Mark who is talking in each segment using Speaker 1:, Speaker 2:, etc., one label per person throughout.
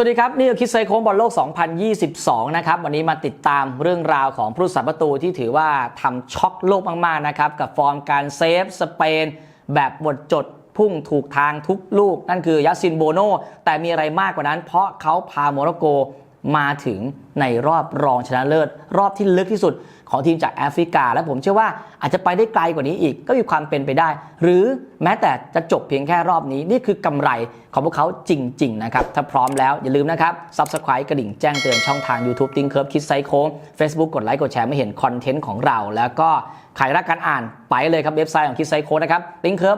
Speaker 1: สวัสดีครับ นี่คือคิดไซโค้งบอลโลก 2022 นะครับ วันนี้มาติดตามเรื่องราวของผู้สัประตูที่ถือว่าทำช็อกโลกมากๆนะครับ กับฟอร์มการเซฟสเปน แบบหมดจดพุ่งถูกทางทุกลูก นั่นคือยัสซินโบโน แต่มีอะไรมากกว่านั้น เพราะเขาพาโมร็อกโกมาถึงในรอบรองชนะเลิศ รอบที่ลึกที่สุด ของทีมจากแอฟริกา และผมเชื่อว่าอาจจะไปได้ไกลกว่านี้อีกก็มีความเป็นไปได้ หรือแม้แต่จะจบเพียงแค่รอบนี้ นี่คือกำไรของพวกเขาจริง ๆ นะครับ ถ้าพร้อมแล้วอย่าลืมนะครับ Subscribe กระดิ่งแจ้งเตือนช่องทาง YouTube ติ้งเคิร์ฟคิดไซโค้ง Facebook กดไลค์กดแชร์ไม่เห็นคอนเทนต์ของเรา แล้วก็ใครรักการอ่านไปเลยครับเว็บไซต์ของคิดไซโค้นะครับ t i n k c u r v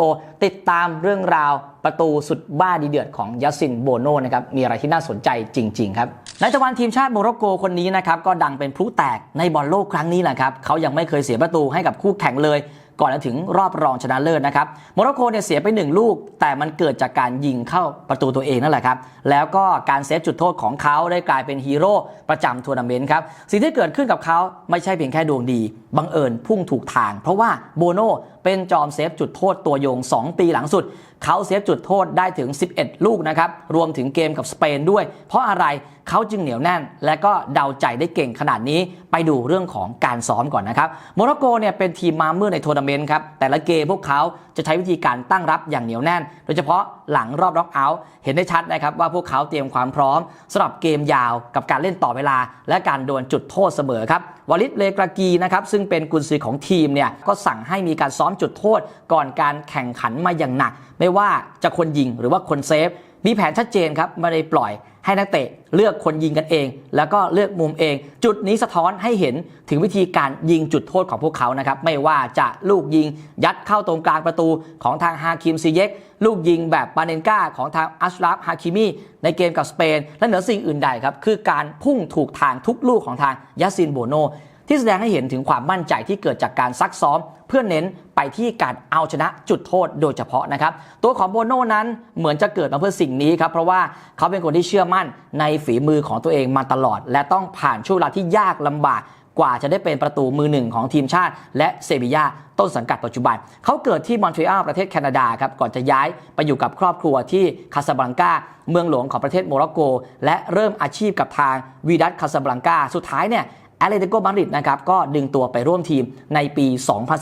Speaker 1: co ติดตามเรื่องราวประตูสุดบ้าดีเดือดของยัสซินโบโนนะครับ มีอะไรที่น่าสนใจจริง ๆ ครับนายตะวันทีมชาติโมร็อกโกคนนี้นะครับ ก็ดังเป็นพลุแตกในบอลโลกครั้งนี้แหละครับเขายังไม่เคยเสียประตูให้กับคู่แข่งเลย ก่อนจะถึงรอบรองชนะเลิศนะครับโมร็อกโกเนี่ยเสียไป 1 ลูก แต่มันเกิดจากการยิงเข้าประตูตัวเองนั่นแหละครับแล้วก็การเซฟจุดโทษของเขาได้กลายเป็นฮีโร่ประจำทัวร์นาเมนต์ครับสิ่งที่เกิดขึ้นกับเขาไม่ใช่เพียงแค่ดวงดีบังเอิญพุ่งถูกทาง เพราะว่าโบโนเป็นจอมเซฟจุดโทษตัวโยง 2 ปีหลังสุด เขาเซฟจุดโทษได้ถึง 11 ลูกนะครับ รวมถึงเกมกับสเปนด้วย เพราะอะไรเขาจึงเหนียวแน่น และก็เดาใจได้เก่งขนาดนี้ไปดูเรื่องของการซ้อมก่อนนะครับโมร็อกโกเนี่ยเป็นทีมมาเมืดในทัวร์นาเมนต์ครับแต่ละเกมพวกเขาจะใช้วิธีการตั้งรับอย่างเหนียวแน่น โดยเฉพาะ หลังรอบล็อกเอาท์เห็นได้ชัดนะครับว่าพวกเขาเตรียมความพร้อมสำหรับเกมยาวกับการเล่นต่อเวลา และการโดนจุดโทษเสมอครับวลิตเลกรากีนะครับซึ่งเป็นกุนซือของทีมเนี่ยก็สั่งให้มีการซ้อมจุดโทษ ก่อนการแข่งขันมาอย่างหนัก ไม่ว่าจะคนยิงหรือว่าคนเซฟ มีแผนชัดเจนครับไม่ได้ปล่อยให้นักเตะเลือกคนยิงกันเอง แล้วก็เลือกมุมเอง จุดนี้สะท้อนให้เห็นถึงวิธีการยิงจุดโทษของพวกเขานะครับ ไม่ว่าจะลูกยิงยัดเข้าตรงกลางประตูของทางฮาคิมซีเยกลูกยิงแบบปาเนนกาของทางอัชราฟฮาคิมีในเกมกับสเปน และเหนือสิ่งอื่นใดครับ คือการพุ่งถูกทางทุกลูกของทางยาซินโบโน ที่แสดงให้เห็นถึงความมั่นใจที่เกิดจากการซักซ้อม เพื่อเน้นไปที่การเอาชนะจุดโทษโดยเฉพาะนะครับ ตัวของโบโน่นั้นเหมือนจะเกิดมาเพื่อสิ่งนี้ครับเพราะว่าเขาเป็นคนที่เชื่อมั่นในฝีมือของตัวเองมาตลอด และต้องผ่านช่วงเวลาที่ยากลำบากกว่าจะได้เป็นประตูมือหนึ่งของทีมชาติ และเซบียาต้นสังกัดปัจจุบัน เขาเกิดที่มอนทรีออลประเทศแคนาดาครับก่อนจะย้ายไปอยู่กับครอบครัวที่คาสบลังกาเมืองหลวงของประเทศโมร็อกโก และเริ่มอาชีพกับทางวีดัสคาสบลังกาสุดท้ายเนี่ย แอตเลติโกมาดริดนะครับก็ดึงตัวไปร่วมทีมในปี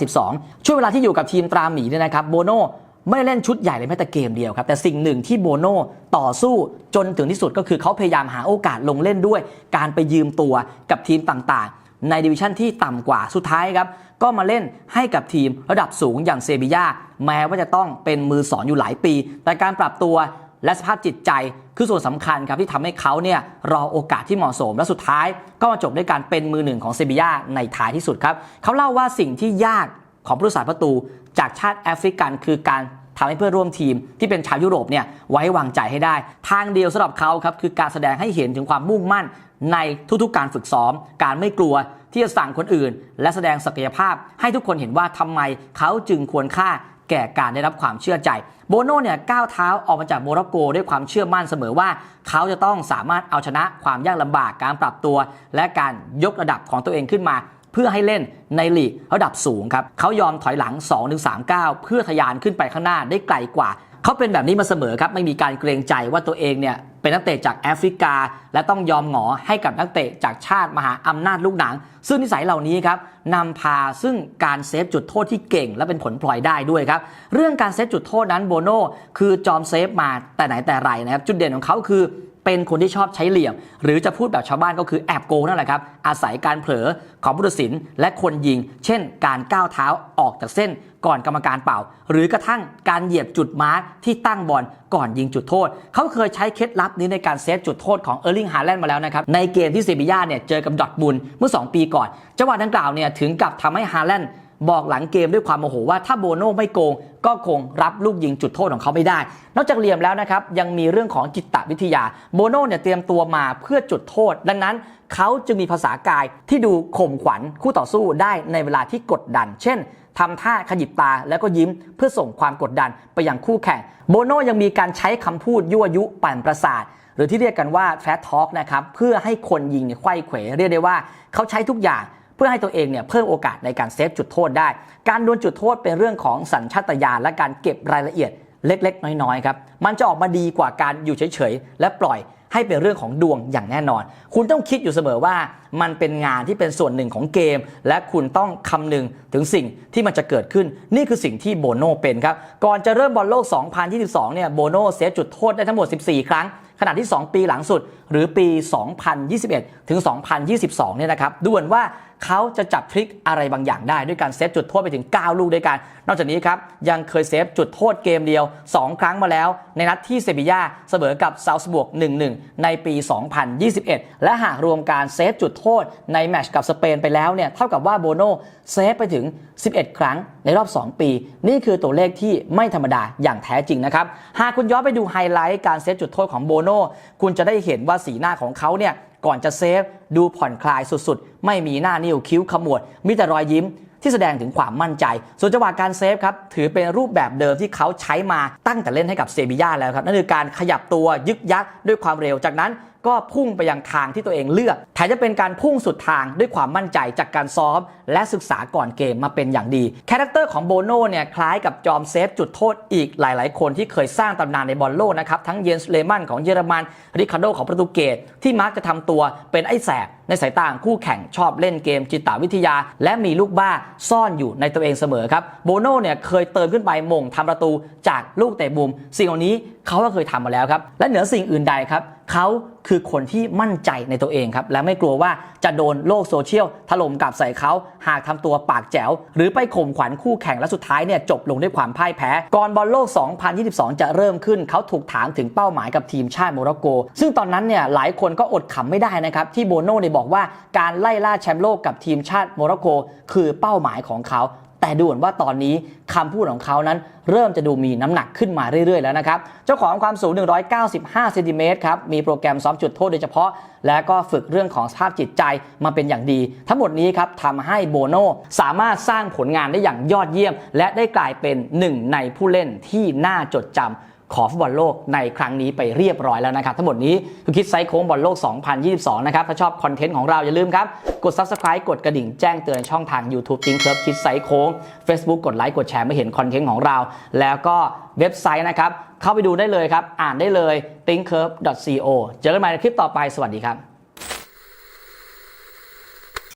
Speaker 1: 2012 ช่วงเวลาที่อยู่กับทีมตราหมีเนี่ยนะครับโบโน่ไม่ได้เล่นชุดใหญ่เลยแม้แต่เกมเดียวครับ แต่สิ่งหนึ่งที่โบโน่ต่อสู้จนถึงที่สุดก็คือเขาพยายามหาโอกาสลงเล่นด้วย การไปยืมตัวกับทีมต่างๆ ในดิวิชั่นที่ต่ำกว่าสุดท้ายครับ ก็มาเล่นให้กับทีมระดับสูงอย่างเซบียาแม้ว่าจะต้องเป็นมือสอนอยู่หลายปี แต่การปรับตัว และสภาพจิตใจคือส่วนสำคัญครับที่ทำให้เขาเนี่ยรอโอกาสที่เหมาะสม และสุดท้ายก็มาจบด้วยการเป็นมือหนึ่งของเซบียาในท้ายที่สุดครับเขาเล่าว่าสิ่งที่ยากของผู้รักษาประตูจากชาติแอฟริกันคือการทำให้เพื่อนร่วมทีมที่เป็นชาวยุโรปเนี่ยไว้วางใจให้ได้ ทางเดียวสำหรับเขาครับคือการแสดงให้เห็นถึงความมุ่งมั่นในทุกๆ การฝึกซ้อม การไม่กลัวที่จะสั่งคนอื่น และแสดงศักยภาพให้ทุกคนเห็นว่าทำไมเขาจึงควรค่า แก่การได้รับความเชื่อใจ โบโน่เนี่ยก้าวเท้าออกมาจากโมร็อกโกด้วยความเชื่อมั่นเสมอว่า เขาจะต้องสามารถเอาชนะความยากลำบากการปรับตัว และการยกระดับของตัวเองขึ้นมา เพื่อให้เล่นในลีกระดับสูงครับเขายอมถอยหลัง 2-3ก้าเพื่อทะยานขึ้นไปข้างหน้าได้ไกลกว่าเขาเป็นแบบนี้มาเสมอครับไม่มีการเกรงใจว่าตัวเองเนี่ยเป็นนักเตะจากแอฟริกา และต้องยอมหงอให้กับนักเตะจากชาติมหาอำนาจลูกหนัง ซึ่งนิสัยเหล่านี้ครับนำพาซึ่งการเซฟจุดโทษที่เก่ง และเป็นผลพลอยได้ด้วยครับ เรื่องการเซฟจุดโทษนั้นโบโน่คือจอมเซฟมาแต่ไหนแต่ไรนะครับ จุดเด่นของเขาคือเป็นคนที่ชอบใช้เหลี่ยม หรือจะพูดแบบชาวบ้านก็คือแอบโกงนั่นแหละครับ อาศัยการเผลอของผู้ตัดสินและคนยิง เช่น การก้าวเท้าออกจากเส้นก่อนกรรมการเป่า หรือกระทั่งการเหยียบจุดมาร์กที่ตั้งบอลก่อนยิงจุดโทษ เขาเคยใช้เคล็ดลับนี้ในการเซฟจุดโทษของเออร์ลิงฮาแลนด์มาแล้วนะครับ ในเกมที่เซบีย่าเนี่ยเจอกับดอทบุลเมื่อ 2 ปีก่อนจังหวะดังกล่าวเนี่ยถึงกับทำให้ฮาแลนด์ บอกหลังเกมด้วยความโมโหว่าถ้าโบโน่ไม่โกง ก็คงรับลูกยิงจุดโทษของเขาไม่ได้ นอกจากเหลี่ยมแล้วนะครับ ยังมีเรื่องของจิตวิทยาโบโน่เนี่ยเตรียมตัวมาเพื่อจุดโทษ ดังนั้นเขาจึงมีภาษากายที่ดูข่มขวัญคู่ต่อสู้ได้ในเวลาที่กดดัน เช่นทำท่าขยิบตาแล้วก็ยิ้มเพื่อส่งความกดดันไปยังคู่แข่ง โบโน่ยังมีการใช้คำพูดยั่วยุปั่นประสาท หรือที่เรียกกันว่าแฟตทอ l k นะครับเพื่อให้คนยิงเนี่ยไขว้เขวเรียกได้ว่าเขาใช้ทุกอย่าง เพื่อให้ตัวเองเนี่ยเพิ่มโอกาสในการเซฟจุดโทษได้ การดวลจุดโทษเป็นเรื่องของสัญชาตญาณและการเก็บรายละเอียดเล็ก ๆ น้อย ๆ ครับ มันจะออกมาดีกว่าการอยู่เฉย ๆ และปล่อยให้เป็นเรื่องของดวงอย่างแน่นอน คุณต้องคิดอยู่เสมอว่ามันเป็นงานที่เป็นส่วนหนึ่งของเกม และคุณต้องคำนึงถึงสิ่งที่มันจะเกิดขึ้น นี่คือสิ่งที่โบโน่เป็นครับ ก่อนจะเริ่มบอลโลก 2022 เนี่ย โบโน่เซฟจุดโทษได้ทั้งหมด 14 ครั้ง ขณะที่ 2 ปีหลังสุดหรือปี 2021 ถึง 2022 เนี่ยนะครับดูเหมือนว่าเขาจะจับทริคอะไรบางอย่างได้ด้วยการเซฟจุดโทษไปถึง 9 ลูกด้วยกัน นอกจากนี้ครับยังเคยเซฟจุดโทษเกมเดียว 2 ครั้งมาแล้ว ในนัดที่เซบีย่าเสมอกับซาวส์บวก 1-1 ในปี 2021 และหากรวมการเซฟจุดโทษในแมตช์กับสเปนไปแล้วเนี่ยเท่ากับว่าโบโน่เซฟไปถึง 11 ครั้งในรอบ 2 ปี นี่คือตัวเลขที่ไม่ธรรมดาอย่างแท้จริงนะครับหากคุณย้อนไปดูไฮไลท์การเซฟจุดโทษของโบโนคุณจะได้เห็นว่าสีหน้าของเขาเนี่ยก่อนจะเซฟดูผ่อนคลายสุดๆ ไม่มีหน้านิ้วคิ้วขมวดมีแต่รอยยิ้มที่แสดงถึงความมั่นใจ ส่วนจังหวะการเซฟครับ ถือเป็นรูปแบบเดิมที่เขาใช้มาตั้งแต่เล่นให้กับเซบีย่าแล้วครับ นั่นคือการขยับตัวยึกยักด้วยความเร็วจากนั้น ก็พุ่งไปยังทางที่ตัวเองเลือกแถมจะเป็นการพุ่งสุดทางด้วยความมั่นใจจากการซ้อม และศึกษาก่อนเกมมาเป็นอย่างดีคาแรคเตอร์ของโบโน่เนี่ยคล้ายกับจอมเซฟจุดโทษอีกหลาย ๆ คนที่เคยสร้างตำนานในบอลโลกนะครับทั้งเยนส์เลมันของเยอรมันริคาร์โดของโปรตุเกสที่มักจะทำตัวเป็นไอ้แสบในสายตาคู่แข่งชอบเล่นเกมจิตวิทยา และมีลูกบ้าซ่อนอยู่ในตัวเองเสมอครับโบโน่เนี่ยเคยเติมขึ้นไปมงทำประตูจากลูกเตะมุม สิ่งเหล่านี้เขาก็เคยทำมาแล้วครับและเหนือสิ่งอื่นใดครับ เขาคือคนที่มั่นใจในตัวเองครับ และไม่กลัวว่าจะโดนโลกโซเชียลถล่มกลับใส่เขา หากทำตัวปากแจ๋ว หรือไปข่มขวัญคู่แข่งและสุดท้ายเนี่ยจบลงด้วยความพ่ายแพ้ ก่อนบอลโลก 2022 จะเริ่มขึ้น เขาถูกถามถึงเป้าหมายกับทีมชาติโมร็อกโก ซึ่งตอนนั้นเนี่ยหลายคนก็อดขำไม่ได้นะครับ ที่โบโน่เนี่ยบอกว่าการไล่ล่าแชมป์โลกกับทีมชาติโมร็อกโก คือเป้าหมายของเขา แต่ดูเหมือนว่าตอนนี้คำพูดของเขานั้น เริ่มจะดูมีน้ำหนักขึ้นมาเรื่อยๆแล้วนะครับ เจ้าของความสูง 195เซนติเมตรครับมีโปรแกรมซ้อมจุดโทษโดยเฉพาะ และก็ฝึกเรื่องของสภาพจิตใจมาเป็นอย่างดี ทั้งหมดนี้ครับทำให้โบโนสามารถสร้างผลงานได้อย่างยอดเยี่ยม และได้กลายเป็นหนึ่งในผู้เล่นที่น่าจดจำ ของฟุตบอลโลกในครั้งนี้ไปเรียบร้อยแล้วนะครับ ทั้งหมดนี้คือคิดไซส์โค้งบอลโลก 2022 นะครับ ถ้าชอบคอนเทนต์ของเราอย่าลืมครับ กด Subscribe กดกระดิ่งแจ้งเตือนช่องทาง YouTube ทิงเคิร์ฟคิดไซส์โค้ง Facebook กดไลค์กดแชร์ไม่เห็นคอนเทนต์ของเรา แล้วก็เว็บไซต์นะครับ เข้าไปดูได้เลยครับ อ่านได้เลย thinkcurve.co เจอกันใหม่ในคลิปต่อไปสวัสดีครับ